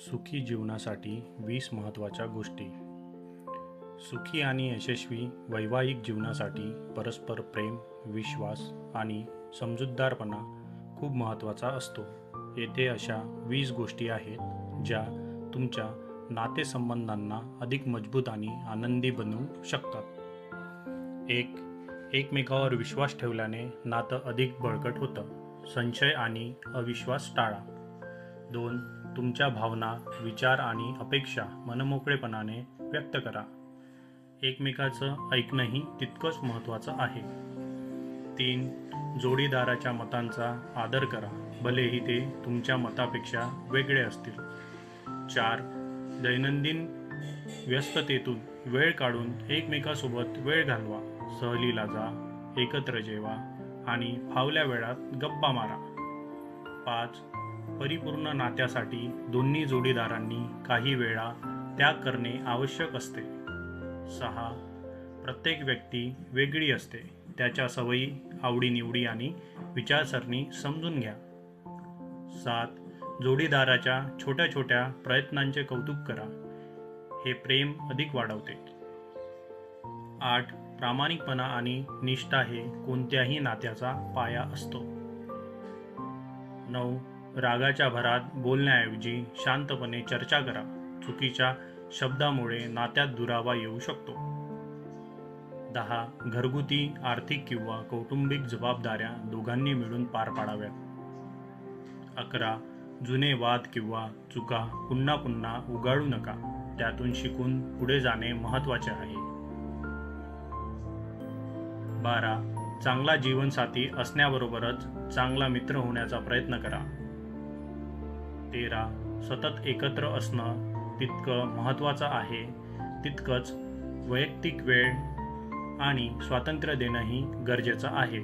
सुखी जीवनासाठी वीस महत्त्वाच्या गोष्टी. सुखी आणि यशस्वी वैवाहिक जीवनासाठी परस्पर प्रेम विश्वास आणि समजूतदारपणा खूप महत्त्वाचा असतो. येथे अशा वीस गोष्टी आहेत ज्या तुमच्या नातेसंबंधांना अधिक मजबूत आणि आनंदी बनवू शकतात. एक एकमेकावर विश्वास ठेवल्याने नातं अधिक बळकट होतं. संशय आणि अविश्वास टाळा. दोन तुमच्या भावना विचार आणि अपेक्षा मनमोकळेपणाने व्यक्त करा. एकमेकाचं ऐकणंही तितकंच महत्त्वाचं आहे. तीन जोडीदाराच्या मतांचा आदर करा. भलेही ते तुमच्या मतापेक्षा वेगळे असतील. चार दैनंदिन व्यस्ततेतून वेळ काढून एकमेकासोबत वेळ घालवा. सहलीला जा एकत्र जेवा आणि फावल्या वेळात गप्पा मारा. पाच परिपूर्ण नात्यासाठी दोन्ही जोडीदारांनी काही वेळा त्याग करणे आवश्यक असते. सहा. प्रत्येक व्यक्ती वेगळी असते. त्याच्या सवयी आवडीनिवडी आणि विचारसरणी समजून घ्या. सात. जोडीदाराच्या छोट्या छोट्या प्रयत्नांचे कौतुक करा. हे प्रेम अधिक वाढवते. आठ. प्रामाणिकपणा आणि निष्ठा हे कोणत्याही नात्याचा पाया असतो. नऊ. रागाच्या भरात बोलण्याऐवजी शांतपणे चर्चा करा. चुकीच्या शब्दामुळे नात्यात दुरावा येऊ शकतो. दहा. घरगुती आर्थिक किंवा कौटुंबिक जबाबदाऱ्या दोघांनी मिळून पार पाडाव्यात. अकरा. जुने वाद किंवा चुका पुन्हा पुन्हा उगाळू नका. त्यातून शिकून पुढे जाणे महत्त्वाचे आहे. बारा. चांगला जीवनसाथी असण्याबरोबरच चांगला मित्र होण्याचा प्रयत्न करा. तेरा सतत एकत्र असणं तितकं महत्त्वाचं आहे. तितकंच वैयक्तिक वेळ आणि स्वातंत्र्य देणंही गरजेचं आहे.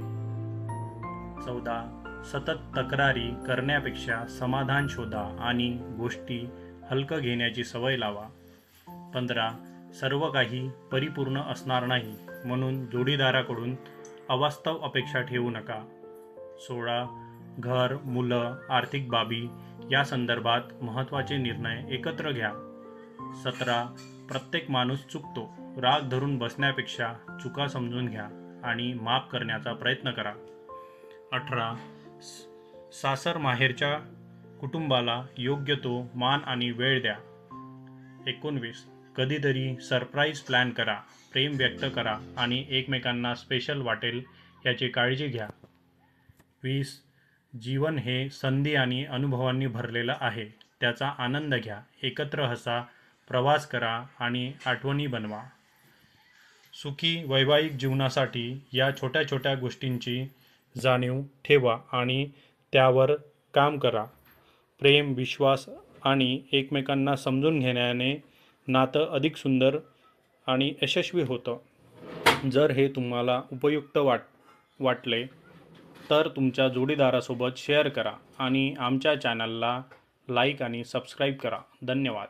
चौदा सतत तक्रारी करण्यापेक्षा समाधान शोधा आणि गोष्टी हलकं घेण्याची सवय लावा. पंधरा सर्व काही परिपूर्ण असणार नाही म्हणून जोडीदाराकडून अवास्तव अपेक्षा ठेवू नका. सोळा घर मुलं आर्थिक बाबी या संदर्भात महत्त्वाचे निर्णय एकत्र घ्या. सतरा प्रत्येक माणूस चुकतो. राग धरून बसण्यापेक्षा चुका समजून घ्या आणि माफ करण्याचा प्रयत्न करा. अठरा स- सासर माहेरच्या कुटुंबाला योग्य तो मान आणि वेळ द्या. एकोणवीस कधीतरी सरप्राईज प्लॅन करा प्रेम व्यक्त करा आणि एकमेकांना स्पेशल वाटेल याची काळजी घ्या. वीस जीवन हे संधी आणि अनुभवांनी भरलेलं आहे. त्याचा आनंद घ्या एकत्र हसा प्रवास करा आणि आठवणी बनवा. सुखी वैवाहिक जीवनासाठी या छोट्या छोट्या गोष्टींची जाणीव ठेवा आणि त्यावर काम करा. प्रेम विश्वास आणि एकमेकांना समजून घेण्याने नातं अधिक सुंदर आणि यशस्वी होतं. जर हे तुम्हाला उपयुक्त वाट वाटले तर तुमच्या जोडीदारासोबत शेअर करा आणि आमच्या चॅनलला लाईक आणि सबस्क्राईब करा. धन्यवाद.